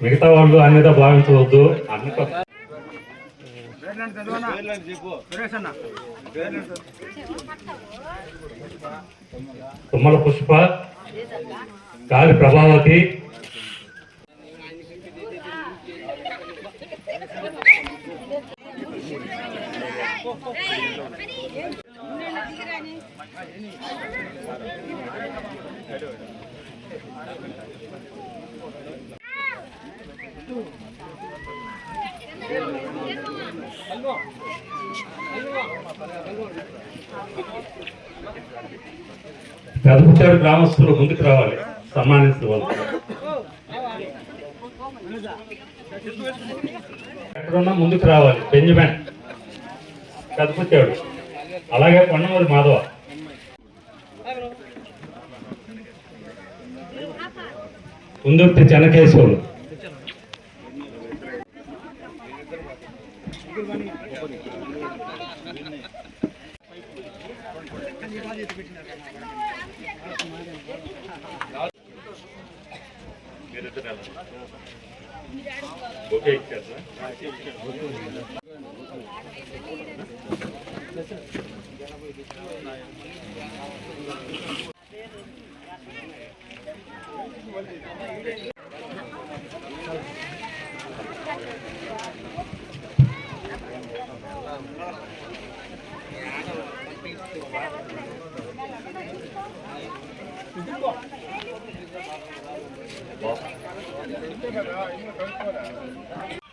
మిగతా వాళ్ళు అన్నిదా భావించవద్దు. అన్ని తుమ్మల పుష్ప గాలి ప్రభావతి పెదపుచ్చాడు గ్రామస్తులు ముందుకు రావాలి. సన్మానించవలసి ఎక్కడున్నా ముందుకు రావాలి. బెంజమిన్. పెదపుచ్చాడు అలాగే పొన్నమూరి మాధవ. ముందుర్తి చెనకేశవులు. ఓకే ఇచ్చారు 今どこだ?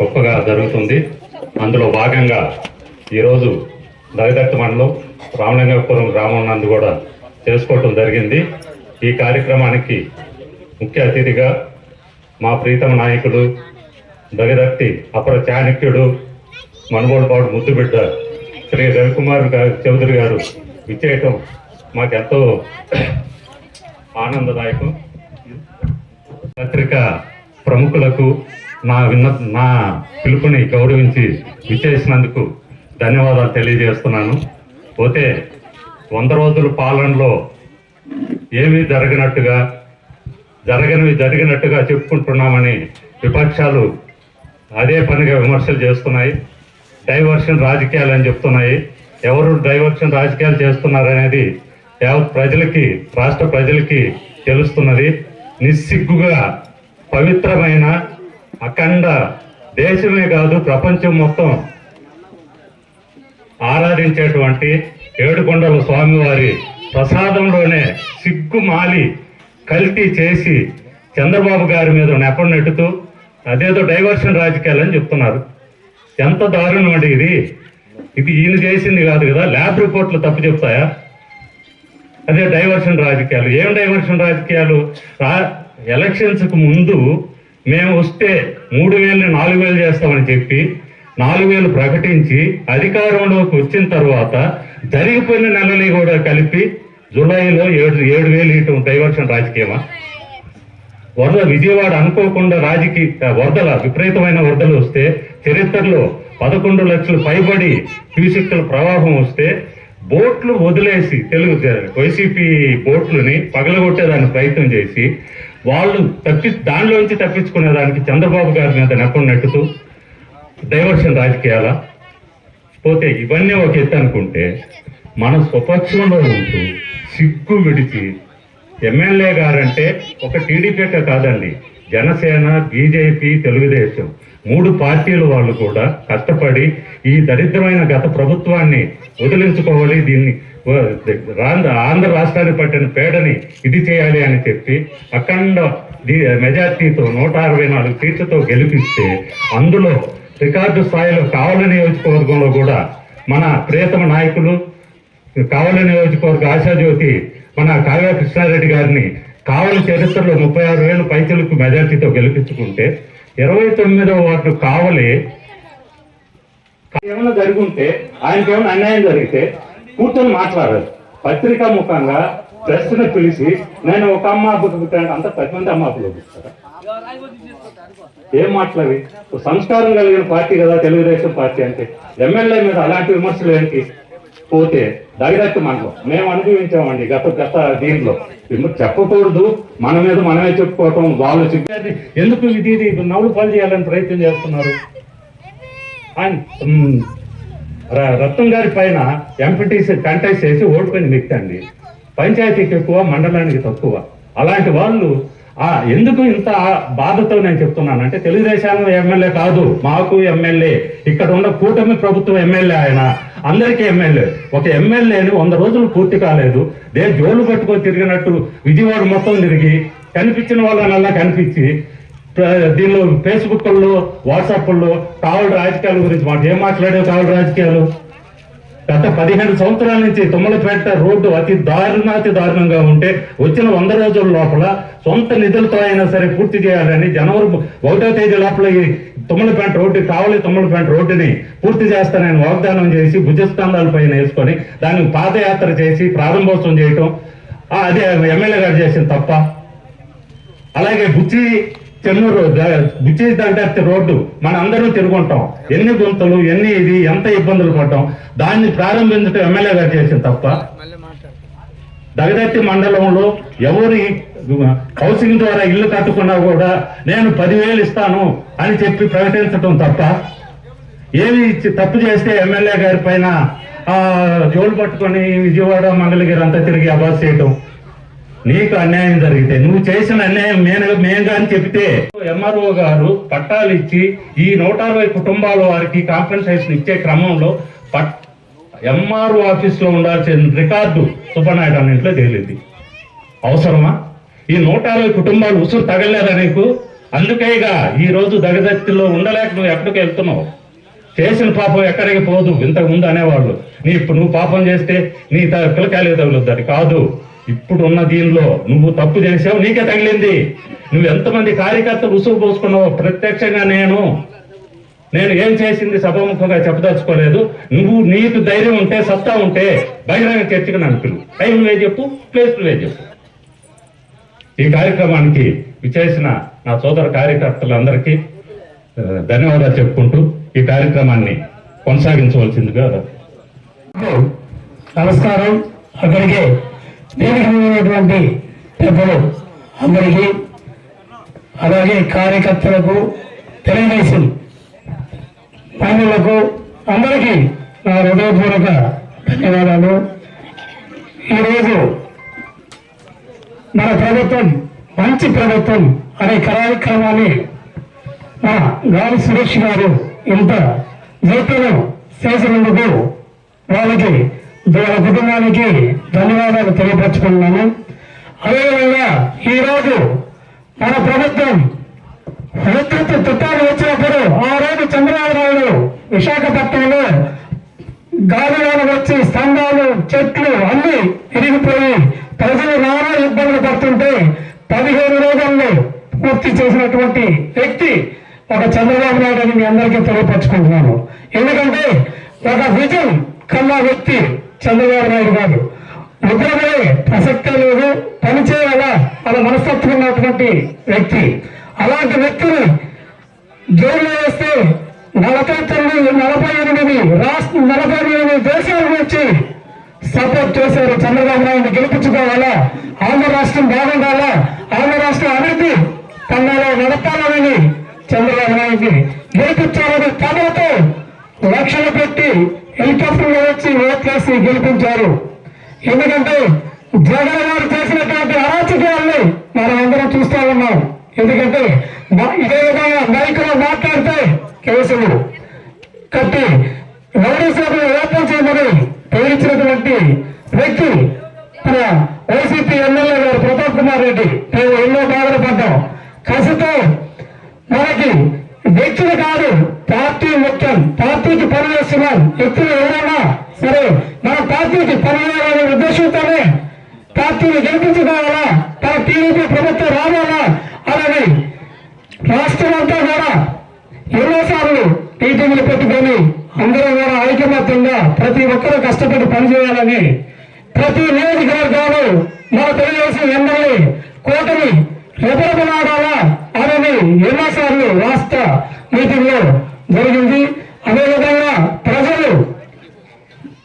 గొప్పగా జరుగుతుంది. అందులో భాగంగా ఈరోజు దళితత్వ మండలం రామలింగపురం గ్రామం నందు కూడా చేసుకోవటం జరిగింది. ఈ కార్యక్రమానికి ముఖ్య అతిథిగా మా ప్రీతమ నాయకుడు దగదత్తి అపర చాణక్యుడు మనుగోడుపాడు ముద్దుబిడ్డ శ్రీ రవికుమార్ గారు చౌదరి గారు విచ్చేయటం మాకెంతో ఆనందదాయకం. పత్రిక ప్రముఖులకు నా విన్న నా పిలుపుని గౌరవించి విచ్చేసినందుకు ధన్యవాదాలు తెలియజేస్తున్నాను. పోతే వంద రోజుల పాలనలో ఏమీ జరగనట్టుగా జరగనివి జరిగినట్టుగా చెప్పుకుంటున్నామని విపక్షాలు అదే పనిగా విమర్శలు చేస్తున్నాయి. డైవర్షన్ రాజకీయాలు అని చెప్తున్నాయి. ఎవరు డైవర్షన్ రాజకీయాలు చేస్తున్నారనేది యావత్ ప్రజలకి రాష్ట్ర ప్రజలకి తెలుస్తున్నది. నిస్సిగ్గుగా పవిత్రమైన అఖండ దేశమే కాదు ప్రపంచం మొత్తం ఆరాధించేటువంటి ఏడుకొండల స్వామివారి ప్రసాదంలోనే సిగ్గుమాలి కల్తీ చేసి చంద్రబాబు గారి మీద నెపం నెట్టుతూ అదేదో డైవర్షన్ రాజకీయాలు అని చెప్తున్నారు. ఎంత దారుణం అండి ఇది. ఇది ఈయన చేసింది కాదు కదా ల్యాబ్ రిపోర్ట్లు తప్పు చెప్తాయా? అదే డైవర్షన్ రాజకీయాలు. ఏం డైవర్షన్ రాజకీయాలు? రా ఎలక్షన్స్కు ముందు మేము వస్తే మూడు వేలని నాలుగు వేలు చేస్తామని చెప్పి నాలుగు వేలు ప్రకటించి అధికారంలోకి వచ్చిన తర్వాత జరిగిపోయిన నెలని కూడా కలిపి జూలైలో ఏడు ఏడు వేలు ఇటు డైవర్షన్ రాజకీయమా? వరద విజయవాడ అనుకోకుండా రాజకీయ వరదల విపరీతమైన వరదలు వస్తే చరిత్రలో పదకొండు లక్షలు పైబడి క్యూసెక్కుల ప్రవాహం వస్తే బోట్లు వదిలేసి తెలుగు వైసీపీ బోట్లని పగలగొట్టేదాన్ని ప్రయత్నం చేసి వాళ్ళు తప్పి దానిలోంచి తప్పించుకునేదానికి చంద్రబాబు గారి మీద నెప్పం నెట్టుతూ డైవర్షన్ రాజకీయాల? పోతే ఇవన్నీ ఒక ఎత్తు అనుకుంటే మన స్వపక్షంలో ఉంటూ సిగ్గు విడిచి ఎమ్మెల్యే గారంటే ఒక టీడీపీకే కాదండి. జనసేన బీజేపీ తెలుగుదేశం మూడు పార్టీలు వాళ్ళు కూడా కష్టపడి ఈ దరిద్రమైన గత ప్రభుత్వాన్ని వదిలించుకోవాలి దీన్ని ఆంధ్ర రాష్ట్రానికి పట్టిన పేడని ఇది చేయాలి అని చెప్పి అఖండ మెజార్టీతో నూట అరవై నాలుగు సీట్లతో గెలిపిస్తే అందులో రికార్డు స్థాయిలో కావల నియోజకవర్గంలో కూడా మన ప్రియతమ నాయకులు కావల నియోజకవర్గ ఆశాజ్యోతి మన కావ్య కృష్ణారెడ్డి గారిని కావలి చరిత్రలో ముప్పై ఆరు వేలు పైచలకు మెజార్టీతో గెలిపించుకుంటే ఇరవై తొమ్మిదవ వార్డు కావలి ఏమైనా జరిగి ఉంటే అన్యాయం జరిగితే కూర్చొని మాట్లాడారు పత్రికా ముఖంగా ప్రెస్ని పిలిచి నేను ఒక అమ్మ పుట్టుకుంటాను అంత పది మంది అమ్మ పుట్టుకుంటారా ఏం మాట్లాడి? సంస్కారం కలిగిన పార్టీ కదా తెలుగుదేశం పార్టీ అంటే. ఎమ్మెల్యే మీద అలాంటి విమర్శలు ఏంటి? పోతే దగదత్తి మనలో మేము అనుభవించామండి గత గత దీంట్లో విమర్శ చెప్పకూడదు. మన మీద మనమే చెప్పుకోవటం వాళ్ళు చెప్పేది ఎందుకు ఇది నవ్వులు పాలు చేయాలని ప్రయత్నం చేస్తున్నారు? ఆయన ర- రత్నం గారి పైన ఎంపీటీసీ కంటెస్ట్ చేసి ఓడిపోయిన వ్యక్తి అండి పంచాయతీకి ఎక్కువ మండలానికి తక్కువ. అలాంటి వాళ్ళు ఆ ఎందుకు ఇంత బాధతో నేను చెప్తున్నాను అంటే తెలుగుదేశం ఎమ్మెల్యే కాదు మాకు ఎమ్మెల్యే. ఇక్కడ ఉన్న కూటమి ప్రభుత్వం ఎమ్మెల్యే ఆయన. అందరికీ ఎమ్మెల్యే. ఒక ఎమ్మెల్యేని వంద రోజులు పూర్తి కాలేదు. దే జోలు పట్టుకొని తిరిగినట్టు విజయవాడ మొత్తం తిరిగి కనిపించిన వాళ్ళనల్లా కనిపించి దీనిలో ఫేస్బుక్లో వాట్సాప్ల్లో కావలి రాజకీయాల గురించి మాట. ఏం మాట్లాడే కావలి రాజకీయాలు? గత పదిహేను సంవత్సరాల నుంచి తుమ్మలపేట రోడ్డు అతి దారుణాతి దారుణంగా ఉంటే వచ్చిన వంద రోజుల లోపల సొంత నిధులతో అయినా సరే పూర్తి చేయాలని జనవరి ఒకటో తేదీ లోపల ఈ తుమ్మలపేట రోడ్డు కావలి తుమ్మలపేట రోడ్డుని పూర్తి చేస్తానని వాగ్దానం చేసి భుజస్కంధాల పైన వేసుకొని దానికి పాదయాత్ర చేసి ప్రారంభోత్సవం చేయటం. అదే ఎమ్మెల్యే గారు చేసిన తప్ప. అలాగే బుచ్చి చెన్నూరు ద- బుచ్చి దండర్తి రోడ్డు. మన అందరం తిరుగుంటాం. ఎన్ని గుంతలు ఎన్ని ఇది ఎంత ఇబ్బందులు పడ్డాం. దాన్ని ప్రారంభించడం ఎమ్మెల్యే గారు చేసింది తప్ప దగదత్తి మండలంలో ఎవరి హౌసింగ్ ద్వారా ఇల్లు కట్టుకున్నా కూడా నేను పదివేలు ఇస్తాను అని చెప్పి ప్రకటించడం తప్ప ఏమి ఇచ్చి- తప్పు చేస్తే ఎమ్మెల్యే గారి పైన జోలు పట్టుకొని విజయవాడ మంగళగిరి అంతా తిరిగి అబాస్ చేయటం నీకు అన్యాయం జరిగితే నువ్వు చేసిన అన్యాయం మేము మేంగా అని చెప్తే ఎంఆర్ఓ గారు పట్టాలు ఇచ్చి ఈ నూట అరవై కుటుంబాల వారికి కాంపెన్సేషన్ ఇచ్చే క్రమంలో పట్ ఎంఆర్ఓ ఆఫీస్లో ఉండాల్సిన రికార్డు సుబ్బనాయుడు అన్నింటిలో తేలింది. అవసరమా? ఈ నూట అరవై కుటుంబాలు ఉసురు తగలేదా నీకు? అందుకేగా ఈ రోజు దగదత్తిలో ఉండలేక నువ్వు ఎక్కడికి వెళ్తున్నావు? చేసిన పాపం ఎక్కడికి పోదు ఇంతకు ముందు అనేవాళ్ళు. నీ ఇప్పుడు నువ్వు పాపం చేస్తే నీ త- పిల్లకాయలే తగులుద్దని కాదు. ఇప్పుడున్న దీనిలో నువ్వు తప్పు చేసావు నీకే తగిలింది. నువ్వు ఎంతమంది కార్యకర్తలు రుసువు పోసుకున్నావు ప్రత్యక్షంగా నేను. నేను ఏం చేసింది సభాముఖంగా చెప్పదలుచుకోలేదు. నువ్వు నీకు ధైర్యం ఉంటే సత్తా ఉంటే బహిరంగ చర్చకు నన్ను పిలువు. టైం నువ్వే చెప్పు ప్లేస్ నువ్వే చెప్పు. ఈ కార్యక్రమానికి విచేసిన నా సోదర కార్యకర్తలందరికీ ధన్యవాదాలు చెప్పుకుంటూ ఈ కార్యక్రమాన్ని కొనసాగించవలసిందిగా. నమస్కారం. అక్కడికి వేదికమైనటువంటి పెద్దలు అందరికీ అలాగే కార్యకర్తలకు తెలుగుదేశం పనులకు అందరికీ నా హృదయపూర్వక ధన్యవాదాలు. ఈరోజు మన ప్రభుత్వం మంచి ప్రభుత్వం అనే కార్యక్రమాన్ని మా గాలి సురేష్ గారు ఇంత జైత్యం చేసినందుకు వాళ్ళకి వాళ్ళ కుటుంబానికి ధన్యవాదాలు తెలియపరచుకున్నాను అదేవిధంగా ఈరోజు మన ప్రభుత్వం విద్యుత్ తుట్టాలు వచ్చినప్పుడు ఆ రోజు చంద్రబాబు నాయుడు విశాఖపట్నంలో గాలివాన వచ్చి స్తంభాలు చెట్లు అన్ని విరిగిపోయి ప్రజలు నానా ఇబ్బందులు పడుతుంటే పదిహేను రోజుల్లో పూర్తి చేసినటువంటి వ్యక్తి ఒక చంద్రబాబు నాయుడు అని మీ అందరికీ తెలియపరచుకుంటున్నాను. ఎందుకంటే ఒక విజన్ కన్నా వ్యక్తి చంద్రబాబు నాయుడు గారు. నిద్రపోయే ప్రసక్తే లేదు పనిచేయాలా అనే అలా మనస్తత్వం ఉన్నటువంటి వ్యక్తి. అలాంటి వ్యక్తిని జైల్లో వేస్తే నలభై తొమ్మిది నలభై ఎనిమిది రాష్ట్ర నలభై ఎనిమిది దేశాల నుంచి సపోర్ట్ చేశారు చంద్రబాబు నాయుడు గెలిపించుకోవాలా? ఆంధ్ర రాష్ట్రం బాగుండాలా? ఆంధ్ర రాష్ట్రం అభివృద్ధి పన్నాలో నడపాలని చంద్రబాబు నాయుడిని గెలిపించాలని తమలతో లక్షలు పెట్టి హెలికాప్టర్ చేసి గెలిపించారు. ఎందుకంటే జగన్ గారు చేసినటువంటి అరాచకాలని మనం అందరం చూస్తా ఉన్నాం. ఎందుకంటే ఇదే విధంగా మైకులో మాట్లాడితే కేసులు కట్టి రౌడీ ఓపెన్ చేయమని ప్రేరించినటువంటి వ్యక్తి మన వైసీపీ ఎమ్మెల్యే గారు ప్రతాప్ కుమార్ రెడ్డి. మేము ఎన్నో బాధలు పడ్డాం కసితో మనకి వ్యక్తులు కాదు పార్టీ ముఖ్యం పార్టీకి పనిచేస్తున్నాం వ్యక్తులు ఎవరైనా సరే మన పార్టీకి పనిచేయాలనే ఉద్దేశంతోనే పార్టీని గెలిపించుకోవాలా మన టీడీపీ ప్రభుత్వం రావాలా అని రాష్ట్రం అంతా కూడా ఎన్నోసార్లు మీటింగ్లు పెట్టుకొని అందరూ కూడా ఐకమత్యంగా ప్రతి ఒక్కరూ కష్టపడి పనిచేయాలని ప్రతి నియోజకవర్గాలు మన తెలుగుదేశం ఎమ్మెల్యే కూటమి రెపరెపలాడాలా అని ఎన్నోసార్లు రాష్ట్ర మీటింగ్లో జరిగింది అదేవిధంగా ప్రజలు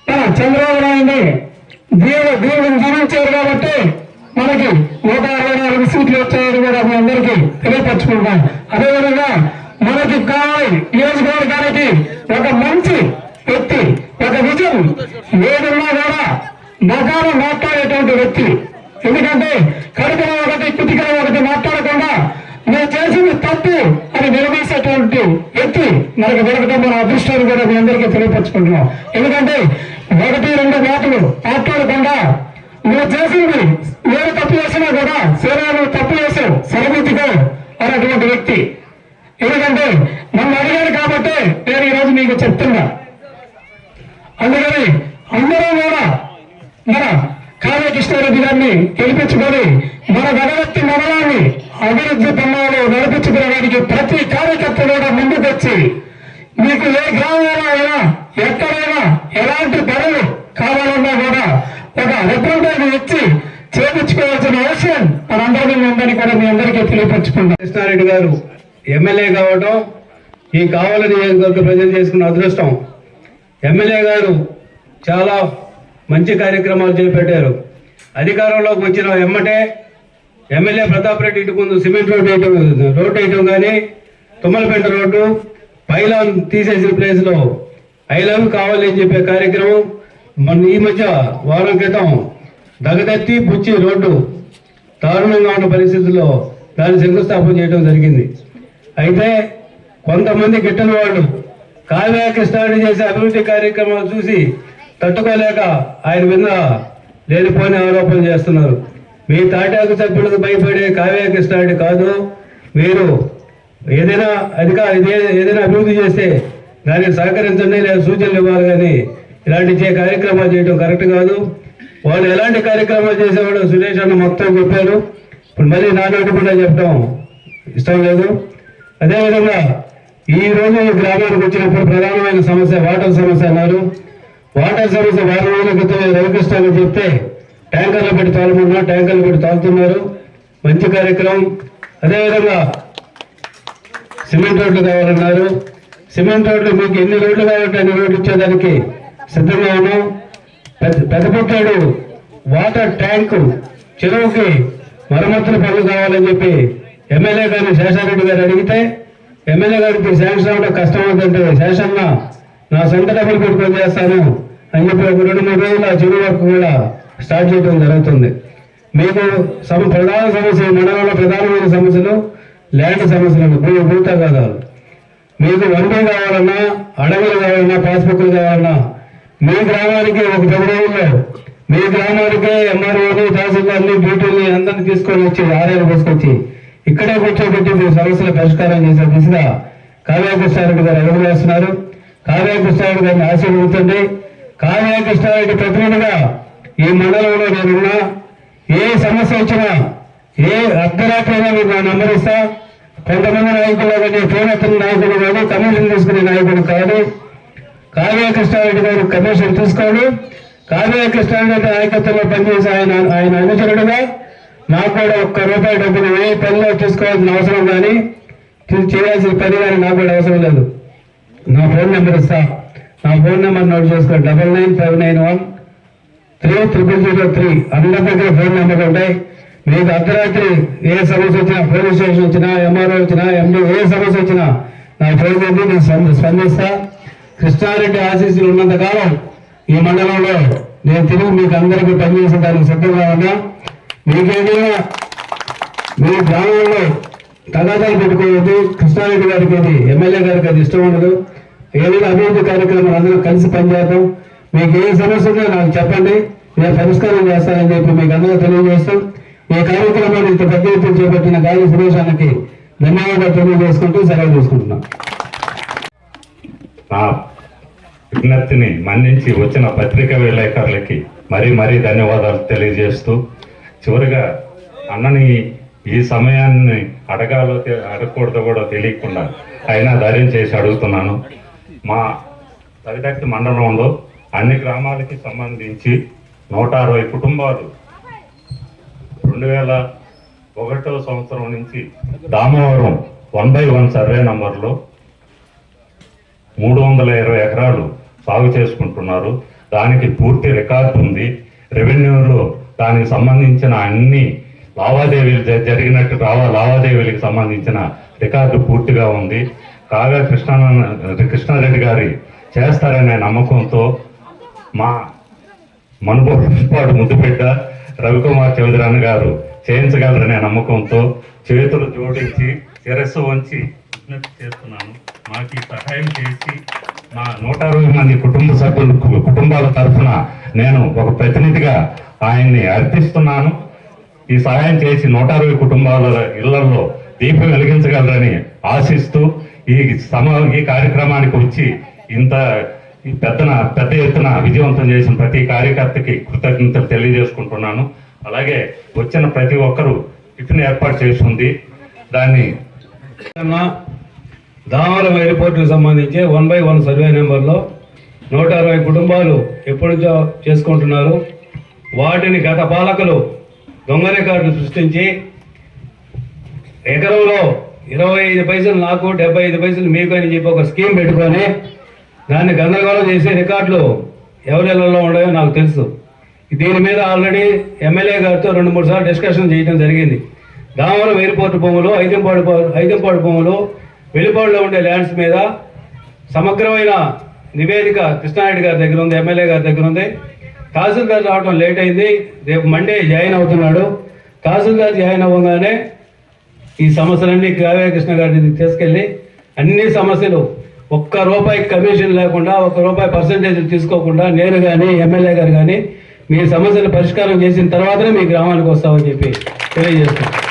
మన చంద్రబాబు నాయుడిని దేవుడు దేవుడిని జీవించారు కాబట్టి మనకి నూట అరవై నాలుగు సీట్లు వచ్చాయని కూడా మీ అందరికీ తెలియపరచుకుంటాం అదేవిధంగా మనకి కావాలి నియోజకవర్గానికి ఒక మంచి వ్యక్తి ఒక విజయం ఏదన్నా కూడా మగాను మాట్లాడేటువంటి వ్యక్తి. ఎందుకంటే కడుపులో ఒకటి కుతికలో ఒకటి మాట్లాడకుండా మేము చేసింది తప్పు అని నిలదీసేటువంటి వ్యక్తి మనకు దొరకడం మన అదృష్టాన్ని కూడా మీ అందరికీ తెలియపరచుకుంటున్నాం. ఎందుకంటే ఒకటి రెండు మాటలు మాట్లాడకుండా నువ్వు చేసింది నేను తప్పు చేసినా కూడా సేనా నువ్వు తప్పు చేసావు సరిమితికో అనేటువంటి వ్యక్తి. ఎందుకంటే నన్ను అడిగారు కాబట్టి నేను ఈరోజు మీకు చెప్తున్నా. అందుకని అందరూ కూడా మన కావ్య కృష్ణారెడ్డి గారిని గెలిపించుకొని మన గణవత్తి మండలాన్ని అభివృద్ధి పన్నాలు నడిపించుకోవడానికి ప్రతి కార్యకర్త కూడా ముందుకొచ్చి వచ్చి మీకు ఏ గ్రామంలో అయినా ఎక్కడైనా ఎలాంటి పనులు కావాలన్నా కూడా ఒక రిప్రజెంటేటివ్ ఇచ్చి చేపించుకోవాల్సిన అవసరం మనందరికీ ఉందని కూడా మీ అందరికీ కృష్ణారెడ్డి గారు ఎమ్మెల్యే కావటం ఈ కావాలని నియోజకవర్గ ప్రజలు చేసుకున్న అదృష్టం. ఎమ్మెల్యే గారు చాలా మంచి కార్యక్రమాలు చేపట్టారు. అధికారంలోకి వచ్చిన ఎమ్మటే ఎమ్మెల్యే ప్రతాప్ రెడ్డి ఇంటి ముందు సిమెంట్ రోడ్ వేయటం రోడ్ వేయటం కానీ తుమ్మలపేట రోడ్డు పైలాన్ తీసేసిన ప్లేస్లో ఐ లవ్ కావాలి అని చెప్పే కార్యక్రమం మొన్న ఈ మధ్య వారం క్రితం దగదత్తి పుచ్చి రోడ్డు దారుణంగా ఉన్న పరిస్థితుల్లో దాన్ని శంకుస్థాపన చేయడం జరిగింది. అయితే కొంతమంది గిట్టని వాళ్ళు కావ్య కృష్ణారెడ్డి చేసే అభివృద్ధి కార్యక్రమాలు చూసి తట్టుకోలేక ఆయన మీద లేనిపోని ఆరోపణలు చేస్తున్నారు. మీ తాటాకు సభ్యులకు భయపడే కావ్య కృష్ణాడు కాదు. మీరు ఏదైనా అధికార ఏదైనా అభివృద్ధి చేస్తే దానికి సహకరించండి లేదా సూచనలు ఇవ్వాలి కానీ ఇలాంటి చే కార్యక్రమాలు చేయడం కరెక్ట్ కాదు. వాళ్ళు ఎలాంటి కార్యక్రమాలు చేసేవాడు సురేష్ అన్న మొత్తం చెప్పారు. ఇప్పుడు మళ్ళీ నా కూడా చెప్పడం ఇష్టం లేదు? అదేవిధంగా ఈ రోజు గ్రామానికి వచ్చినప్పుడు ప్రధానమైన సమస్య వాటర్ సమస్య అన్నారు. వాటర్ సమస్య వారం రోజుల క్రితం రవికృష్ణ చెప్తే ట్యాంకర్లు పెట్టి తాళమన్నా ట్యాంకర్లు పెట్టి తాగుతున్నారు మంచి కార్యక్రమం. అదేవిధంగా సిమెంట్ రోడ్లు కావాలన్నారు. సిమెంట్ రోడ్లు మీకు ఎన్ని రోడ్లు కావాలంటే అన్ని రోడ్లు ఇచ్చేదానికి సిద్ధంగా ఉన్నాం. పెద్ద పెద్దపట్టాడు వాటర్ ట్యాంకు చెరువుకి మరమ్మతులు పనులు కావాలని చెప్పి ఎమ్మెల్యే గారిని శేషారెడ్డి గారు అడిగితే ఎమ్మెల్యే గారికి శాంక్షన్ అవ్వడం కష్టం అవుతుంటే శేషన్న నా సొంత డబ్బులు పెట్టుకొని చేస్తాను అని చెప్పి ఒక రెండు మూడు రోజులు ఆ చిరు వర్క్ కూడా స్టార్ట్ చేయడం జరుగుతుంది. మీకు సమ ప్రధాన సమస్య మండలంలో ప్రధానమైన సమస్యలు ల్యాండ్ సమస్యలు భూ భూ తగాదాలు మీకు వన్బీ కావాలన్నా అడవులు కావాలన్నా పాస్బుక్లు కావాలన్నా మీ గ్రామానికి ఒక పది రోజుల్లో మీ గ్రామానికి ఎంఆర్ఓని తహసీల్దార్ని బీటీని అందరిని తీసుకొని వచ్చి ఆర్యాలు తీసుకొచ్చి ఇక్కడే కూర్చోబెట్టి మీ సమస్యల పరిష్కారం చేసే దిశగా కావ్యకృష్ణారెడ్డి గారు అడుగు వేస్తున్నారు. కావ్య గారిని ఆశీర్వదించండి. కావ్యకృష్ణారెడ్డి ప్రతినిధిగా ఈ మండలంలో నేనున్నా. ఏ సమస్య వచ్చినా ఏ అర్ధరాత్రైనా మీరు నా నంబర్ ఇస్తా. కొంతమంది నాయకులు కానీ ఫోన్ నాయకులు కానీ కమిషన్ తీసుకునే నాయకుడు కాదు. కావ్యకృష్ణారెడ్డి గారు కమిషన్ తీసుకోండి. కావ్య కృష్ణారెడ్డి నాయకత్వంలో పనిచేసి ఆయన ఆయన అనుచరుడుగా. నాకు కూడా ఒక్క రూపాయి డబ్బులు ఏ పనిలో తీసుకోవాల్సిన అవసరం కానీ చేయాల్సిన పని కానీ నాకు కూడా అవసరం లేదు. నా ఫోన్ నెంబర్ ఇస్తా. నా ఫోన్ నెంబర్ నోట్ చేసుకో. Double nine five nine one three triple zero three. అందరి దగ్గర ఫోన్ నెంబర్ ఉంటాయి. మీకు అర్ధరాత్రి ఏ సమస్య వచ్చినా పోలీస్ స్టేషన్ వచ్చినా ఎంఆర్ఓ వచ్చినా ఎండి ఏ సమస్య వచ్చినా నా ఫోన్ నేను స్పందిస్తా. కృష్ణారెడ్డి ఆశీస్సులు ఉన్నంత కాలం ఈ మండలంలో నేను తిరిగి మీకు అందరికీ పనిచేసే దానికి సిద్ధంగా ఉన్నా. మీకేదైనా మీ గ్రామంలో తగాదాలు పెట్టుకోవద్దు కృష్ణారెడ్డి గారికి అది ఎమ్మెల్యే గారికి అది ఇష్టం ఉండదు. ఏదైనా అభివృద్ధి కార్యక్రమాలు అందరూ కలిసి పనిచేద్దాం. మీకు ఏ సమస్య ఉందో నాకు చెప్పండి. నేను పరిష్కారం చేస్తానని చెప్పి మీకు అందరూ తెలియజేస్తాం. ఈ కార్యక్రమాన్ని ఇంత పెద్ద ఎత్తున చేపట్టిన గాలి సురేషానికి ధన్యవాదాలు తెలియజేసుకుంటూ సెలవు తీసుకుంటున్నాం. విజ్ఞప్తిని మన్నించి వచ్చిన పత్రికా విలేకరులకి మరీ మరీ ధన్యవాదాలు తెలియజేస్తూ చివరిగా అన్నని ఈ సమయాన్ని అడగాలో అడగకూడదో కూడా తెలియకుండా అయినా ధైర్యం చేసి అడుగుతున్నాను. మా తవిదక్తి మండలంలో అన్ని గ్రామాలకి సంబంధించి నూట అరవై కుటుంబాలు రెండు వేల ఒకటో సంవత్సరం నుంచి Damavaram one by one survey నంబర్లో మూడు వందల ఇరవై ఎకరాలు సాగు చేసుకుంటున్నారు. దానికి పూర్తి రికార్డు ఉంది. రెవెన్యూలో దానికి సంబంధించిన అన్ని లావాదేవీలు జ- జరిగినట్టు రావా లావాదేవీలకు సంబంధించిన రికార్డు పూర్తిగా ఉంది. కాగా కృష్ణ కృష్ణారెడ్డి గారి చేస్తారనే నమ్మకంతో మా మనుపాడు ముద్దుబిడ్డ రవికుమార్ చౌదరాని గారు చేయించగలరనే నమ్మకంతో చేతులు జోడించి శిరస్సు వంచి విజ్ఞప్తి చేస్తున్నాను. మాకు సహాయం చేసి నా నూట అరవై మంది కుటుంబ సభ్యులు కుటుంబాల తరఫున నేను ఒక ప్రతినిధిగా ఆయన్ని అర్థిస్తున్నాను ఈ సహాయం చేసి నూట అరవై కుటుంబాల ఇళ్ళలో దీపం వెలిగించగలరని ఆశిస్తూ ఈ సమ ఈ కార్యక్రమానికి వచ్చి ఇంత ఈ పెద్దన పెద్ద ఎత్తున విజయవంతం చేసిన ప్రతి కార్యకర్తకి కృతజ్ఞతలు తెలియజేసుకుంటున్నాను. అలాగే వచ్చిన ప్రతి ఒక్కరూ టిఫిన్ ఏర్పాటు చేసి ఉంది దాన్ని దామరం ఎయిర్పోర్ట్కి సంబంధించి వన్ బై వన్ సర్వే నెంబర్లో నూట అరవై కుటుంబాలు ఎప్పటినుంచో చేసుకుంటున్నారు. వాటిని గత పాలకులు దొంగ రికార్డులు సృష్టించి ఎకరంలో ఇరవై ఐదు పైసలు నాకు డెబ్బై ఐదు పైసలు మీకు అని చెప్పి ఒక స్కీమ్ పెట్టుకొని దాన్ని గందరగోళం చేసే రికార్డులు ఎవరెళ్ళలో ఉన్నాయో నాకు తెలుసు. దీని మీద ఆల్రెడీ ఎమ్మెల్యే గారితో రెండు మూడు సార్లు డిస్కషన్ చేయడం జరిగింది. దామరం ఎయిర్పోర్ట్ భూములు ఐదంపాడు ఐదంపాడు భూములు వెలుపాడులో ఉండే ల్యాండ్స్ మీద సమగ్రమైన నివేదిక కృష్ణారెడ్డి గారి దగ్గర ఉంది ఎమ్మెల్యే గారి దగ్గర ఉంది. తహసీల్దార్ రావడం లేట్ అయింది. రేపు మండే జాయిన్ అవుతున్నాడు. తహసీల్దార్ జాయిన్ అవ్వగానే ఈ సమస్యలన్నీ కావ్య కృష్ణ గారిని తీసుకెళ్ళి అన్ని సమస్యలు ఒక్క రూపాయి కమిషన్ లేకుండా ఒక్క రూపాయి పర్సంటేజ్ తీసుకోకుండా నేను కానీ ఎమ్మెల్యే గారు కానీ మీ సమస్యలు పరిష్కారం చేసిన తర్వాతనే మీ గ్రామానికి వస్తామని చెప్పి తెలియజేస్తాను